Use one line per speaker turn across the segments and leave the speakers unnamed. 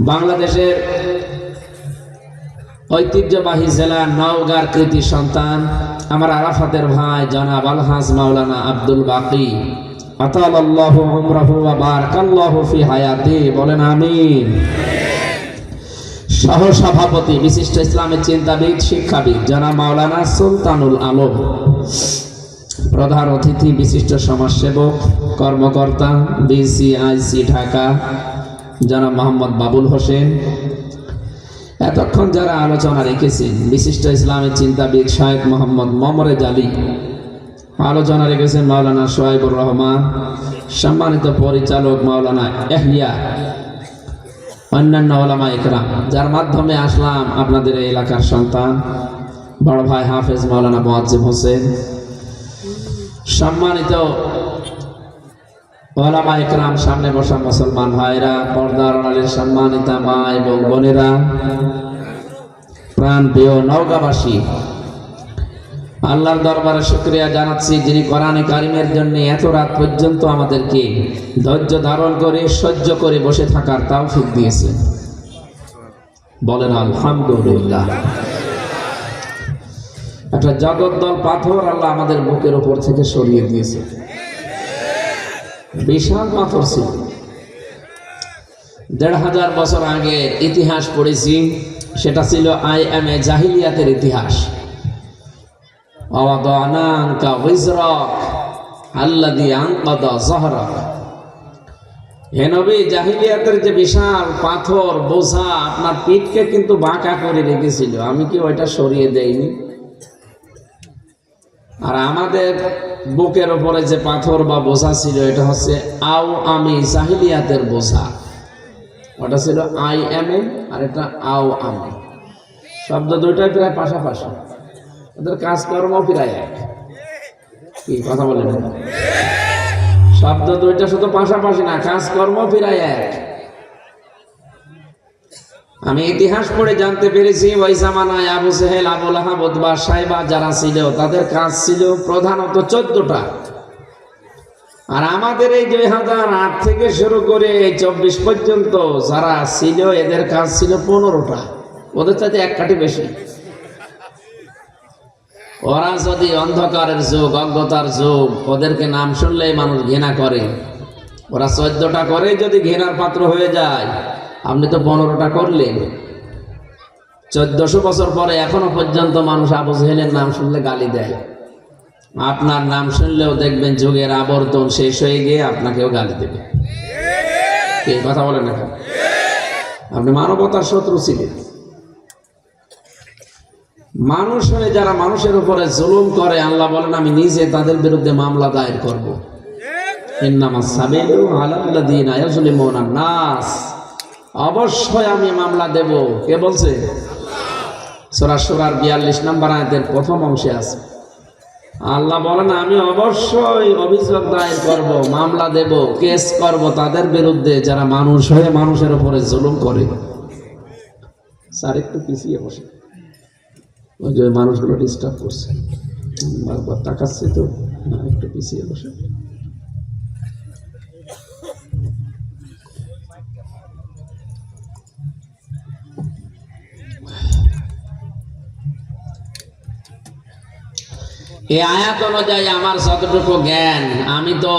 বাংলাদেশের ঐতিহ্যবাহী জেলা নওগাঁর কৃতি সন্তান আমার আরাফাতের ভাই জনাব আলহাজ মাওলানা আব্দুল বাকি। বলেন আমিন। সহ সভাপতি বিশিষ্ট ইসলামের চিন্তাবিদ, শিক্ষাবিদ জনাব মাওলানা সুলতানুল আলম। প্রধান অতিথি, বিশিষ্ট সমাজসেবক, কর্মকর্তা, বিসিআইসি ঢাকা। জনাব মোহাম্মদ বাবুল হোসেন। এতক্ষণ যারা আলোচনা রেখেছেন, বিশিষ্ট ইসলামের চিন্তাবিদ শাহেদ মোহাম্মদ মমরে জালি আলোচনা রেখেছেন মাওলানা সোহাইবুর রহমান, সম্মানিত পরিচালক মাওলানা এহিয়া অন্যান্য ওলামা ইকরাম যার মাধ্যমে আসলাম আপনাদের এই এলাকার সন্তান, বড় ভাই হাফেজ মাওলানা মোয়াজ্জিম হোসেন। সম্মানিত সামনে বসা মুসলমান ভাইরা, পর্দার সম্মানিতা মা এবং বোনেরা, প্রাণ প্রিয় নওগাঁবাসী, আল্লাহর দরবারে শুক্রিয়া জানাচ্ছি যিনি কোরআনে কারিমের জন্য এত রাত পর্যন্ত আমাদেরকে ধৈর্য ধারণ করে, সহ্য করে বসে থাকার তাও তৌফিক দিয়েছে বলেন, আলহামদুলিল্লাহ। একটা জগদ্দল পাথর আল্লাহ আমাদের বুকের উপর থেকে সরিয়ে দিয়েছে। বিশাল পাথর ছিল। দেড় হাজার বছর আগে ইতিহাস পড়েছি, সেটা ছিল আই এম এ জাহিলিয়াতের ইতিহাস। জাহিলিয়াতের যে বিশাল পাথর, বোঝা আপনার পিঠকে কিন্তু বাঁকা করে রেখেছিল। আমি কি ওইটা সরিয়ে দেইনি? আর আমাদের বুকের ওপরে যে পাথর বা বোঝা ছিল, এটা হচ্ছে আও আমি জাহিলিয়াতের বোঝা। ওটা ছিল আই এম এ আর এটা আও আমি। শব্দ দুইটাই প্রায় পাশাপাশি। ওদের কাজকর্ম প্রায় এক। কি কথা বলেন? শব্দ দুইটা শুধু পাশাপাশি না, কাজকর্ম প্রায় এক। আমি ইতিহাস পড়ে জানতে পেরেছি, ওই জামানায় আবু সেহেল আবুল আহাব উতবা সাহেবা যারা ছিল, তাদের কাজ ছিল প্রধানত চোদ্দটা। আর আমাদের এই দুই হাজার আট থেকে শুরু করে এই চব্বিশ পর্যন্ত যারা ছিল, এদের কাজ ছিল পনেরোটা। ওদের চাইতে এক কাঠি বেশি। ওরা যদি অন্ধকারের যুগ, অজ্ঞতার যুগ, ওদেরকে নাম শুনলেই মানুষ ঘৃণা করে। ওরা চোদ্দটা করে যদি ঘৃণার পাত্র হয়ে যায় আপনি তো পনেরোটা করলেন। চোদ্দশো বছর পরে এখনও পর্যন্ত মানুষ আবু জেহেলের নাম শুনলে গালি দেয়। আপনার নাম শুনলেও দেখবেন যুগের আবর্তন শেষ হয়ে গিয়ে আপনাকেও গালি দেবে। কে কথা বলেন এখন আপনি মানবতার শত্রু ছিলেন। মানুষ হয়ে যারা মানুষের উপরে জুলুম করে, আল্লাহ বলেন, আমি নিজে তাদের বিরুদ্ধে মামলা দায়ের করব। নাস। অবশ্যই আমি মামলা দেব। কে বলছে? সূরা সূরার 42 নম্বর আয়াতের প্রথম অংশে আছে। আল্লাহ বলেন, আমি অবশ্যই অভিযোগ দায়ের করব, মামলা দেব, কেস করব তাদের বিরুদ্ধে, যারা মানুষ হয়ে মানুষের উপরে জুলুম করে। স্যার, একটু পিছিয়ে বসে। ওই যে মানুষগুলো ডিস্টার্ব করছে। বারবার তাকাচ্ছে তো একটু পিছিয়ে বসে। এই আয়াত অনুযায়ী আমার যতটুকু জ্ঞান, আমি তো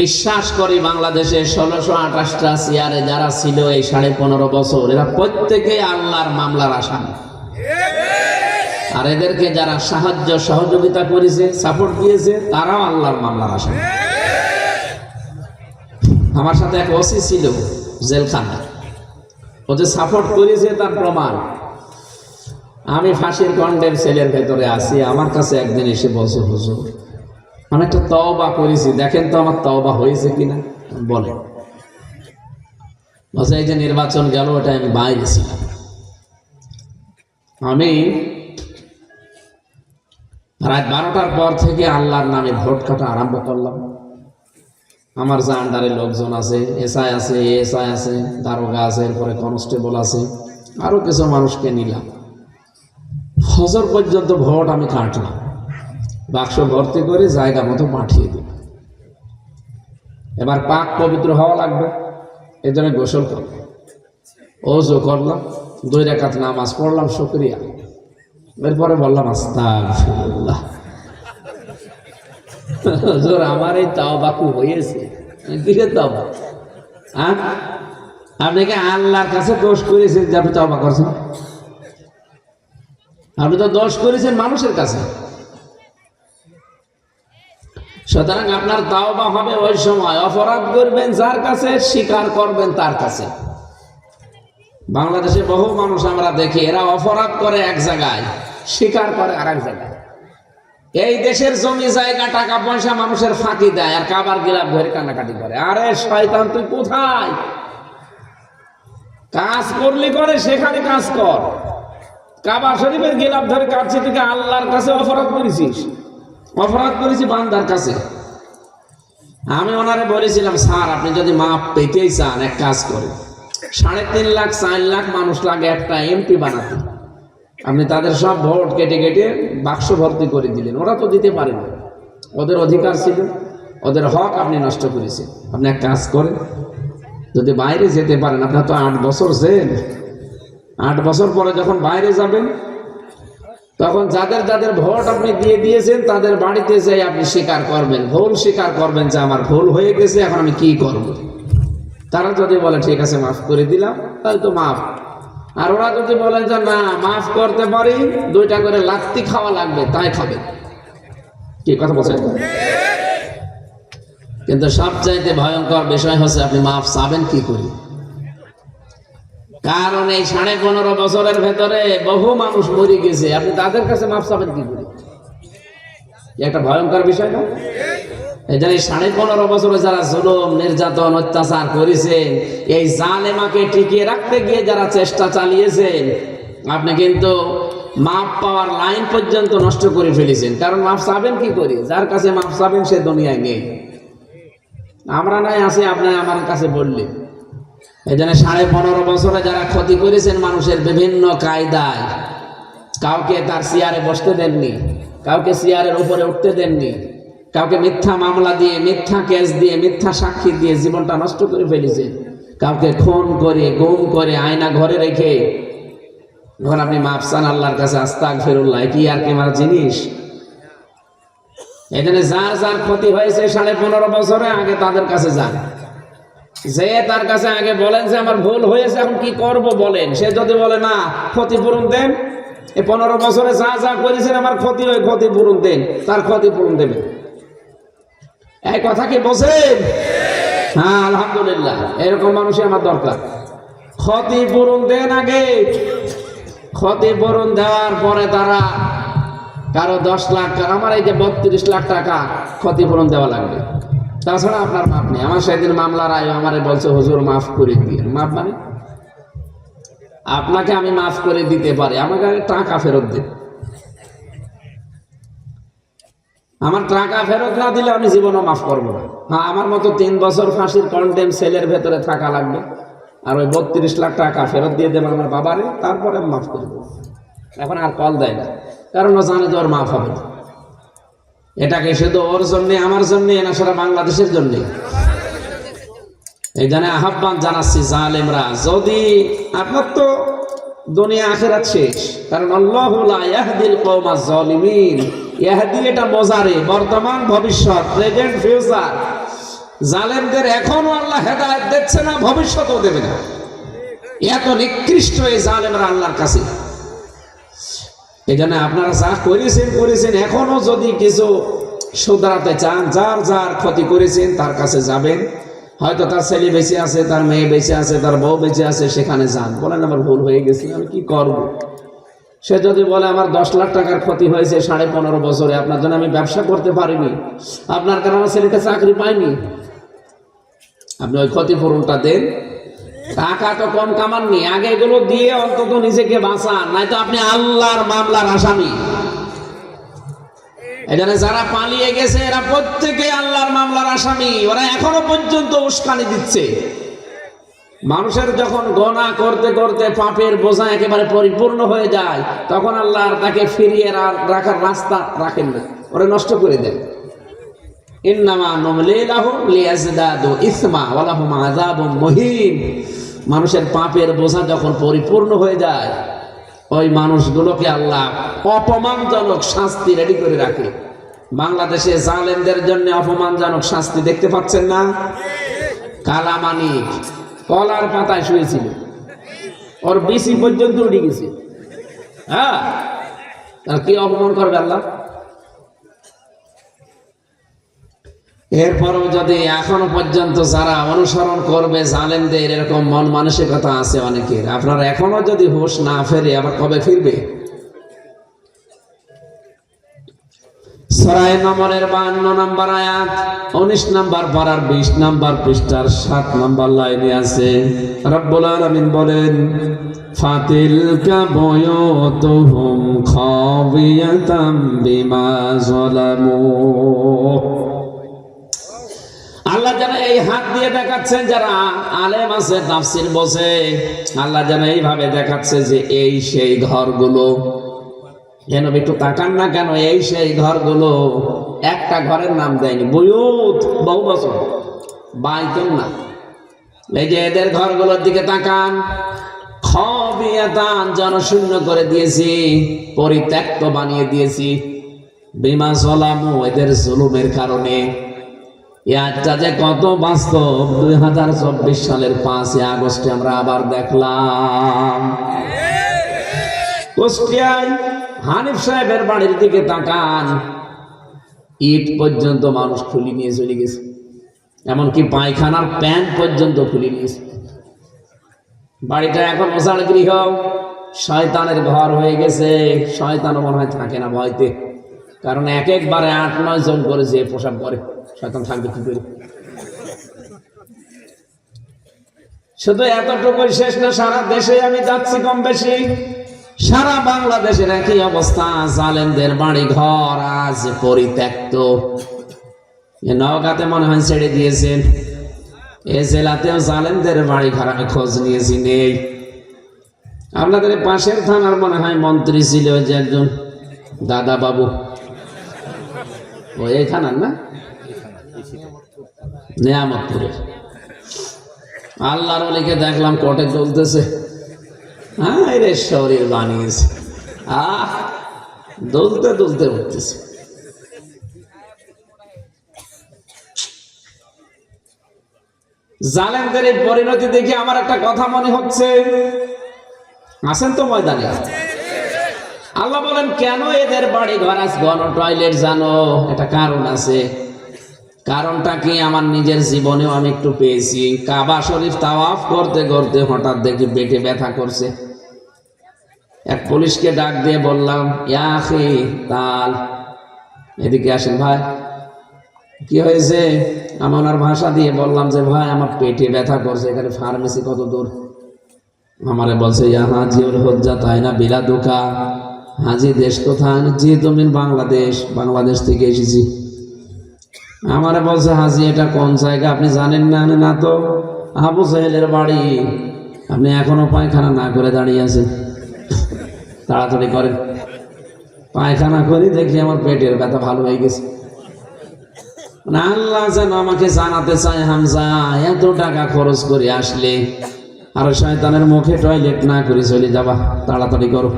বিশ্বাস করি বাংলাদেশে ষোলোশো আঠাশটা চেয়ারে যারা ছিল এই সাড়ে পনেরো বছর, এরা প্রত্যেকেই আল্লাহর মামলার আসামি। আর এদেরকে যারা সাহায্য সহযোগিতা করেছে সাপোর্ট দিয়েছে, তারাও আল্লাহর মামলার আসামি। আমার সাথে এক ওসি ছিল জেলখানা ও যে সাপোর্ট করেছে তার প্রমাণ। আমি ফাঁসির কন্ডের সেলের ভেতরে আছি, আমার কাছে একদিন এসে বলছে, হুজুর, আমি একটা তওবা করেছি, দেখেন তো আমার তওবা হয়েছে কিনা? বলে। বলছে, এই যে নির্বাচন গেল, ওটা আমি বাইরে ছিলাম। আমি রাত বারোটার পর থেকে আল্লাহর নামে ভোট কাটা আরম্ভ করলাম। আমার যে আন্ডারে লোকজন আছে, এসআই আছে এসআই আছে, দারোগা আছে, এরপরে কনস্টেবল আছে আরও কিছু মানুষকে নিলাম। ফজর পর্যন্ত ভোট আমি কাটলাম। বাক্স ভর্তি করে জায়গা মতো পাঠিয়ে দিই এবার পাক পবিত্র হওয়া লাগবে এই জন্য গোসল করব ওজু করলাম, দুই রেখাত নামাজ পড়লাম, শুক্রিয়া। এরপরে বললাম, আস্তাগফিরুল্লাহ। হুজুর, আমার এই তাও বাকু হয়েছে। কিরে তাও হ্যাঁ? আপনি কি আল্লাহর কাছে দোষ করেছেন যে আপনি তাওবা করছেন? আপনি তো দোষ করেছেন মানুষের কাছে। সুতরাং আপনার তাওবা হবে ওই সময়। অপরাধ করবেন যার কাছে, স্বীকার করবেন তার কাছে। বাংলাদেশে বহু মানুষ আমরা দেখি, এরা অপরাধ করে এক জায়গায়, স্বীকার করে আর এক জায়গায়। এই দেশের জমি, জায়গা, টাকা, পয়সা মানুষের ফাঁকি দেয় আর কাবার গিলাপ ধরে কান্নাকাটি করে। আরে, শয়তান, তুই কোথায়? কাজ করলি করে, সেখানে কাজ কর। কাবা শরীফের গিলাপ ধরে কাটছি তুই আল্লাহর কাছে অপরাধ করেছিস। অপরাধ করেছি বান্দার কাছে। আমি ওনারে বলেছিলাম, স্যার, আপনি যদি মাপ পেতেই চান, এক কাজ করে সাড়ে তিন লাখ, চার লাখ মানুষ লাগে একটা এমপি বানাতে। আপনি তাদের সব ভোট কেটে কেটে বাক্স ভর্তি করে দিলেন। ওরা তো দিতে পারে না। ওদের অধিকার ছিল, ওদের হক আপনি নষ্ট করেছেন। আপনি এক কাজ করেন। যদি বাইরে যেতে পারেন, আপনার তো আট বছর জেল। আট বছর পরে যখন বাইরে যাবেন, তখন যাদের যাদের ভোট আপনি দিয়ে দিয়েছেন, তাদের বাড়িতে যাই আপনি স্বীকার করবেন। ভুল স্বীকার করবেন যে আমার ভুল হয়ে গেছে, এখন আমি কি করব? তারা যদি বলে, ঠিক আছে, মাফ করে দিলাম, তাহলে তো মাফ। আর ওরা যদি বলে যে, না, মাফ করতে পারি, দুইটা করে লাত্তি খাওয়া লাগবে, তাই খাবে। কি কথা বলছেন? কিন্তু সবচাইতে ভয়ঙ্কর বিষয় হচ্ছে, আপনি মাফ চাবেন কি করি? কারণ এই সাড়ে পনেরো বছরের ভেতরে বহু মানুষ মরে গেছে। আপনি তাদের কাছে মাফ চাবেন কি করে? একটা ভয়ঙ্কর বিষয় না? এই জন্য সাড়ে পনেরো বছরে যারা জুলুম, নির্যাতন, অত্যাচার করেছেন এই জালেমাকে টিকিয়ে রাখতে গিয়ে যারা চেষ্টা চালিয়েছেন আপনি কিন্তু মাপ পাওয়ার লাইন পর্যন্ত নষ্ট করে ফেলেছেন। কারণ মাপ চাবেন কি করি? যার কাছে মাপ চাবেন সে দুনিয়ায় নেই। আমরা নাই আছি, আপনি আমার কাছে বললেন। এই জন্য সাড়ে পনেরো বছরে যারা ক্ষতি করেছেন মানুষের বিভিন্ন কায়দায়, কাউকে তার চেয়ারে বসতে দেননি, কাউকে চেয়ারের উপরে উঠতে দেননি, কাউকে মিথ্যা মামলা দিয়ে, মিথ্যা কেস দিয়ে, মিথ্যা সাক্ষী দিয়ে জীবনটা নষ্ট করে ফেলেছে, কাউকে খুন করে, গুম করে, আয়না ঘরে রেখে, যখন আপনি মাফসান আল্লাহর কাছে আস্তাক ফেরুল্লাহ কি আর কি আমার জিনিস? এখানে যার যার ক্ষতি হয়েছে সাড়ে পনেরো বছরে, আগে তাদের কাছে যান। যে তার কাছে আগে বলেন যে আমার ভুল হয়েছে, এখন কি করব বলেন। সে যদি বলে, না ক্ষতিপূরণ দেন। এই পনেরো বছরে যা যা করেছেন, আমার ক্ষতি হয়ে ক্ষতিপূরণ দেন। তার ক্ষতিপূরণ দেবেন। এই কথা কি বোঝেন? হ্যাঁ আলহামদুলিল্লাহ। এরকম মানুষই আমার দরকার। ক্ষতিপূরণ দেন আগে। ক্ষতিপূরণ দেওয়ার পরে তারা কারও দশ লাখ আমার এই যে বত্রিশ লাখ টাকা ক্ষতিপূরণ দেওয়া লাগবে। তাছাড়া আপনার মাপ নেই। আমার সেদিন মামলার আয় আমারে বলছে, হুজুর, মাফ করে দিয়ে মাপ মানে? আপনাকে আমি মাফ করে দিতে পারি। আমাকে টাকা ফেরত দিন। আমার টাকা ফেরত না দিলে আমি জীবনও মাফ করব না। হ্যাঁ আমার মতো তিন বছর ফাঁসির কন্টেম সেলের ভেতরে থাকা লাগবে। আর ওই বত্রিশ লাখ টাকা ফেরত দিয়ে দেবেন আমার বাবারে, তারপরে আমি মাফ করব। এখন আর কল দেয় না। কারণ ও জানে যে ওর মাফ হবে না। এটাকে শুধু ওর জন্যে, আমার জন্যে না, সারা বাংলাদেশের জন্যে। এই জন্য আহ্বান জানাচ্ছি জালেমরা, যদি আপনার তো দুনিয়া শেষ, কারণ এটা বোঝারে বর্তমান, ভবিষ্যৎ, প্রেজেন্ট, ফিউচার। জালেমদের এখনও আল্লাহ হেদায়েত দিচ্ছে না, ভবিষ্যতেও দেবে না। এত নিকৃষ্ট এই জালেমরা আল্লাহর কাছে। জন্য আপনারা যা করেছেন করেছেন। এখনও যদি কিছু শুধরাতে চান, যার যার ক্ষতি করেছেন, তার কাছে যাবেন। হয়তো তার ছেলে বেঁচে আছে, তার মেয়ে বেঁচে আছে, তার বউ বেঁচে আছে, সেখানে যান। বলেন আমার ভুল হয়ে গেছে, আমি কি করব। সে যদি বলে, আমার দশ লাখ টাকার ক্ষতি হয়েছে সাড়ে পনেরো বছরে, আপনার জন্য আমি ব্যবসা করতে পারিনি। আপনার কারণে আমার ছেলেটা চাকরি পাইনি আপনি ওই ক্ষতিপূরণটা দেন টাকা তো কম কামাননি আগে এগুলো দিয়ে অন্তত নিজেকে বাঁচান নয়তো আপনি আল্লাহর মামলার আসামি। এখানে যারা পালিয়ে গেছে, এরা প্রত্যেকে আল্লাহর মামলার আসামি, ওরা এখনও পর্যন্ত উস্কানি দিচ্ছে। মানুষের যখন গনা করতে করতে পাপের বোঝা একেবারে পরিপূর্ণ হয়ে যায়, তখন আল্লাহ তাকে ফিরিয়ে রাখার রাস্তা রাখেন না, ওরা নষ্ট করে দেন। ইন্নামা নুমলি লাহুম লিয়াজদাদু ইসমা, ওয়া লাহুম আযাবুম মুহিন মানুষের পাপের বোঝা যখন পরিপূর্ণ হয়ে যায়, ওই মানুষগুলোকে আল্লাহ অপমানজনক শাস্তি রেডি করে রাখে। বাংলাদেশে জালেমদের জন্য অপমানজনক শাস্তি দেখতে পাচ্ছেন না? কালামানিক কলার পাতায় শুয়েছিল। ওর বিসি পর্যন্ত উঠে গেছে। হ্যাঁ? আর কি অপমান করবে আল্লাহ? এরপরও যদি এখনও পর্যন্ত যারা অনুসরণ করবে, জালেমদের এরকম মন মানসিকতা আছে অনেকের। আপনার এখনও যদি হুঁশ না ফেরে, আবার কবে ফিরবে? উনিশ নম্বর বিশ নম্বর পৃষ্ঠার সাত নম্বর লাইনে আছে। বলেন খাবিয়াতাম বিমা আল্লাহ যেন এই হাত দিয়ে দেখাচ্ছেন যারা আলেম আছে, তাফসির বসে আল্লাহ যেন এইভাবে দেখাচ্ছে যে এই সেই ঘরগুলো। যেন একটু তাকান না কেন, এই সেই ঘরগুলো একটা ঘরের নাম দেয়নি। বয়ুত, বহু বছর। বাইতুন না। এই যে এদের ঘরগুলোর দিকে তাকান। খবিয়াতান জনশূন্য করে দিয়েছি, পরিত্যক্ত বানিয়ে দিয়েছি। বিমা জলামু এদের জুলুমের কারণে। একটা যে কত বাস্তব, দুই হাজার চব্বিশ সালের পাঁচই আগস্টে আমরা আবার দেখলাম। কুষ্টিয়ায় হানিফ সাহেবের বাড়ির দিকে তাকান। ইট পর্যন্ত মানুষ খুলি নিয়ে চলে গেছে। এমনকি পায়খানার প্যান্ট পর্যন্ত খুলে নিয়েছে বাড়িটা এখন মশাল গৃহ। শয়তানের ঘর হয়ে গেছে। শয়তানও মনে হয় থাকে না ভয়তে। কারণ এক একবারে আট নয় জন করে যে পোশাক করে। শয়তান থাকবে কি করে শুধু এতটুকুই শেষ না, সারা দেশে আমি যাচ্ছি কম বেশি। সারা বাংলাদেশের একই অবস্থা জালেনদের বাড়ি ঘর আজ পরিত্যক্ত। নওগাঁতে মনে হয় ছেড়ে দিয়েছেন। এ জেলাতেও জালেমদের বাড়ি ঘর আমি খোঁজ নিয়েছি, নেই। আপনাদের পাশের থানার মনে হয় মন্ত্রী ছিল যে একজন দাদা বাবু ও এই থানার না? নিয়ামতপুরের আল্লাহর অলিকে দেখলাম কোর্টে চলতেছে হ্যাঁ রে শরীর বানিয়েছে। আহ দুলতে দুলতে উঠতেছে। জালেমদের এই পরিণতি দেখে আমার একটা কথা মনে হচ্ছে। আসেন তো ময়দানে? আল্লাহ বলেন, কেন এদের বাড়ি ঘর আজ গণ টয়লেট জানো? একটা কারণ আছে। কারণটা কি? আমার নিজের জীবনেও আমি একটু পেয়েছি। কাবা শরীফ তাওয়াফ করতে করতে হঠাৎ দেখি পেটে ব্যথা করছে। এক পুলিশকে ডাক দিয়ে বললাম ইয়াখি তাল। এদিকে আসেন, ভাই, কি হয়েছে? আমি ওনার ভাষা দিয়ে বললাম যে, ভাই, আমার পেটে ব্যথা করছে, এখানে ফার্মেসি কত দূর? আমারে বলছে, ইয়া হাজিউল হজ্জা, তাই না? বিলা দোকা। হাজি, দেশ কোথায়? জি তুমি বাংলাদেশ বাংলাদেশ থেকে এসেছি। আমারে বলছে, হাজি, এটা কোন জায়গা? আপনি জানেন না না তো। আবু সাহেলের বাড়ি। আপনি এখনও পায়খানা না করে দাঁড়িয়ে আছেন। তাড়াতাড়ি করেন। পায়খানা করি, দেখি আমার পেটের ব্যথা ভালো হয়ে গেছে। মানে আল্লাহ যেন আমাকে জানাতে চায়, হামজা, এত টাকা খরচ করে আসলে, আর শয়তানের মুখে টয়লেট না করে চলে যাবা। তাড়াতাড়ি করো।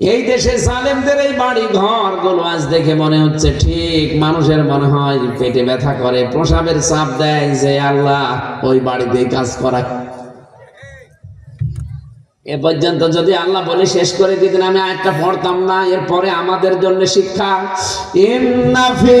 এই দেশে সালেমদের এই বাড়ি ঘরগুলো আজ দেখে মনে হচ্ছে ঠিক মানুষের মনে হয় পেটে ব্যথা করে, প্রসাবের চাপ দেয় যে আল্লাহ ওই বাড়িতেই কাজ করা এ পর্যন্ত যদি আল্লাহ বলে শেষ করে দিতেন, আমি আরেকটা পড়তাম না। এরপরে আমাদের জন্য শিক্ষা ইন্নাফি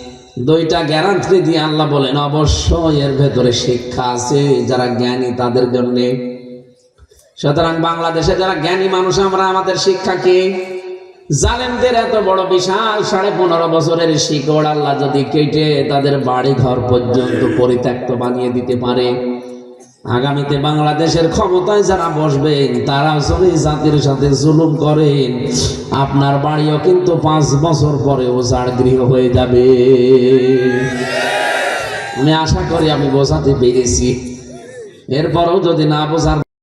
দুইটা গ্যারান্টি দিয়ে আল্লাহ বলেন, অবশ্যই এর ভেতরে শিক্ষা আছে, যারা জ্ঞানী তাদের জন্যে। সুতরাং বাংলাদেশে যারা জ্ঞানী মানুষ, আমরা আমাদের শিক্ষা কি? জালেমদের এত বড় বিশাল সাড়ে পনেরো বছরের শিকড় আল্লাহ যদি কেটে তাদের বাড়ি ঘর পর্যন্ত পরিত্যক্ত বানিয়ে দিতে পারে। আগামীতে বাংলাদেশের ক্ষমতায় যারা বসবেন, তারা যদি জাতির সাথে জুলুম করেন, আপনার বাড়িও কিন্তু পাঁচ বছর পরে ওজাড় গৃহ হয়ে যাবে। আমি আশা করি আমি বোঝাতে পেরেছি। এরপরও যদি না বোঝার